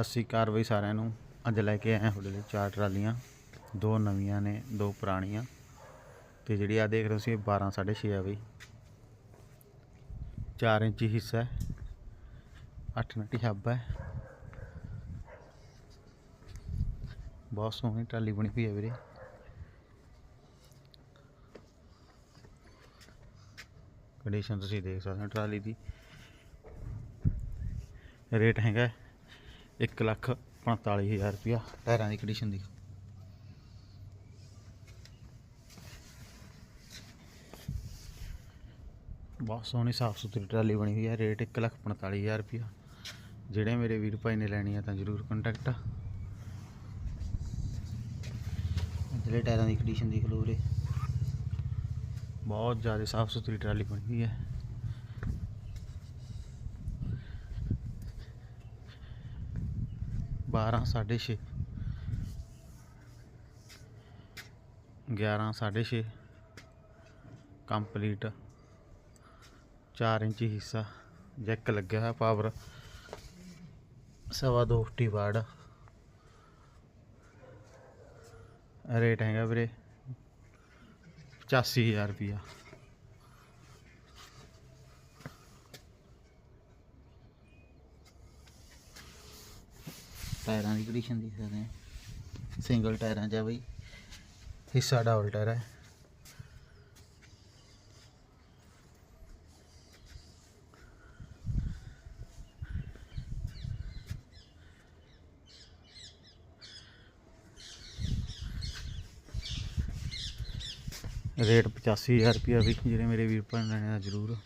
ਅੱਸੀ ਕਾਰਵਾਈ ਸਾਰਿਆਂ ਨੂੰ। ਅੱਜ ਲੈ ਕੇ ਆਏ ਹਾਂ ਤੁਹਾਡੇ ਲਈ ਚਾਰ ਟਰਾਲੀਆਂ। ਦੋ ਨਵੀਆਂ ਨੇ, ਦੋ ਪੁਰਾਣੀਆਂ। ਤੇ ਜਿਹੜੀ ਆ ਦੇਖ ਰਹੇ ਹੋ ਸੀ 12 6.5 ਆ ਬਈ। 4 ਇੰਚੀ ਹਿੱਸਾ ਹੈ। 8 ਨਟੀ ਹੱਬ ਹੈ। ਬਹੁਤ ਸੋਹਣੀ ਟਰਾਲੀ ਬਣੀ ਹੋਈ ਹੈ ਵੀਰੇ। ਕੰਡੀਸ਼ਨ ਤੁਸੀਂ ਦੇਖ ਸਕਦੇ ਹੋ ਟਰਾਲੀ ਦੀ। ਰੇਟ ਹੈਗਾ 1 ਲੱਖ 45000 ਰੁਪਇਆ। ਟਾਇਰਾਂ ਦੀ ਕੰਡੀਸ਼ਨ ਦੀ ਬਹੁਤ ਸੋਹਣੀ ਸਾਫ਼ ਸੁਥਰੀ ਟਰਾਲੀ ਬਣੀ ਹੋਈ ਹੈ ਰੇਟ 1 ਲੱਖ 45000 ਰੁਪਇਆ। ਜਿਹੜੇ ਮੇਰੇ ਵੀਰ ਭਾਈ ਨੇ ਲੈਣੀ ਆ ਤਾਂ ਜ਼ਰੂਰ ਕੰਟੈਕਟ ਜਿਹੜੇ ਟਾਇਰਾਂ ਦੀ ਕੰਡੀਸ਼ਨ ਦੇਖ ਲਓ ਵੀਰੇ ਬਹੁਤ ਜ਼ਿਆਦਾ ਸਾਫ਼ ਸੁਥਰੀ ਟਰਾਲੀ ਬਣੀ ਹੋਈ ਹੈ। ਬਾਰਾਂ ਸਾਢੇ ਛੇ ਗਿਆਰਾਂ ਸਾਢੇ ਛੇ ਕੰਪਲੀਟ 4 ਇੰਚੀ ਹਿੱਸਾ ਜੈਕ ਲੱਗਿਆ ਹੋਇਆ ਪਾਵਰ ਸਵਾ ਦੋ ਫੁੱਟੀ ਵਾੜ ਰੇਟ ਹੈਗਾ ਵੀਰੇ 85000 ਰੁਪਿਆ ਟਾਇਰਾਂ ਦੀ ਕੰਡੀਸ਼ਨ ਦੇਖ ਸਕਦੇ ਆ ਸਿੰਗਲ ਟਾਇਰਾਂ 'ਚ ਬਈ। ਹਿੱਸਾ ਡਬਲ ਟਾਇਰ ਹੈ ਰੇਟ 85000 ਰੁਪਿਆ ਵੀ ਜਿਹੜੇ ਮੇਰੇ ਵੀਰ ਭੈਣ ਲੈਣੇ ਆ ਜ਼ਰੂਰ।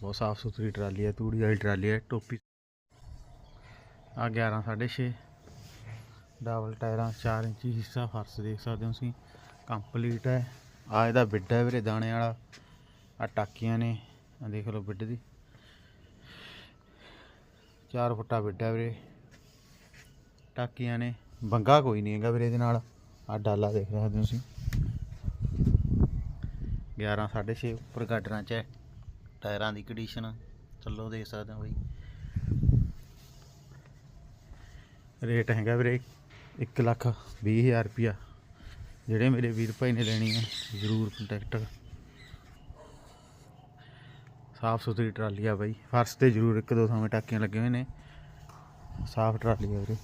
ਬਹੁਤ ਸਾਫ਼ ਸੁਥਰੀ ਟਰਾਲੀ ਹੈ ਤੂੜੀ ਵਾਲੀ ਟਰਾਲੀ ਹੈ ਟੋਪੀ ਆ 11 6.5 ਡਬਲ ਟਾਇਰਾਂ 4 ਇੰਚੀ ਹਿੱਸਾ, ਫਰਸ਼ ਦੇਖ ਸਕਦੇ ਹੋ ਤੁਸੀਂ। ਕੰਪਲੀਟ ਹੈ। ਆ ਇਹਦਾ ਬਿੱਡ ਹੈ ਵੀਰੇ, ਦਾਣੇ ਵਾਲਾ। ਆ ਟਾਕੀਆਂ ਨੇ, ਆ ਦੇਖ ਲਓ ਬਿੱਡ ਦੀ। 4 ਫੁੱਟਾ ਬਿੱਡ ਹੈ ਵੀਰੇ। ਟਾਕੀਆਂ ਨੇ। ਬੰਗਾ ਕੋਈ ਨਹੀਂ ਹੈਗਾ ਵੀਰੇ ਇਹਦੇ ਨਾਲ। ਆ ਡਾਲਾ ਦੇਖ ਸਕਦੇ ਹੋ ਤੁਸੀਂ। 11 6.5 ਉੱਪਰ ਗਾਡਰਾਂ 'ਚ ਹੈ। ਟਾਇਰਾਂ ਦੀ ਕੰਡੀਸ਼ਨ ਚੱਲੋ ਦੇਖ ਸਕਦੇ ਹੋ ਬਈ। ਰੇਟ ਹੈਗਾ ਵੀਰੇ 1 ਲੱਖ 20000 ਰੁਪਿਆ ਜਿਹੜੇ ਮੇਰੇ ਵੀਰ ਭਾਈ ਨੇ ਲੈਣੀ ਹੈ, ਜ਼ਰੂਰ ਕੰਟੈਕਟ ਸਾਫ਼ ਸੁਥਰੀ ਟਰਾਲੀ ਆ ਬਾਈ। ਫਰਸ਼ ਤੇ ਜ਼ਰੂਰ ਇੱਕ ਦੋ ਥਾਵੇਂ ਟਾਕੀਆਂ ਲੱਗੇ ਹੋਏ ਨੇ। ਸਾਫ਼ ਟਰਾਲੀ ਆ ਵੀਰੇ।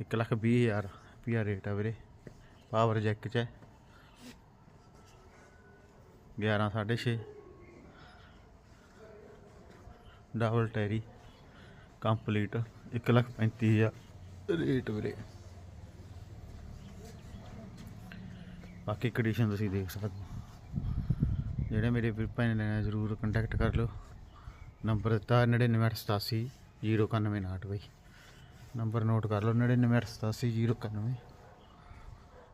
1 ਲੱਖ 20000 ਰੁਪਿਆ ਰੇਟ ਆ ਵੀਰੇ। ਪਾਵਰ ਜੈਕ ਚ ਹੈ। 11 6.5 ਡਬਲ ਟੈਰੀ। ਕੰਪਲੀਟ 1 ਲੱਖ 35000 ਰੇਟ ਵੀਰੇ। ਬਾਕੀ ਕੰਡੀਸ਼ਨ ਤੁਸੀਂ ਦੇਖ ਸਕਦੇ ਹੋ ਜਿਹੜੇ ਮੇਰੇ ਵੀਰ ਭਾਈ ਨੇ ਲੈਣਾ ਜ਼ਰੂਰ ਕੰਟੈਕਟ ਕਰ ਲਿਓ। ਨੰਬਰ ਦਿੱਤਾ 9987 091 ਬਈ। ਨੰਬਰ ਨੋਟ ਕਰ ਲਓ 9987 091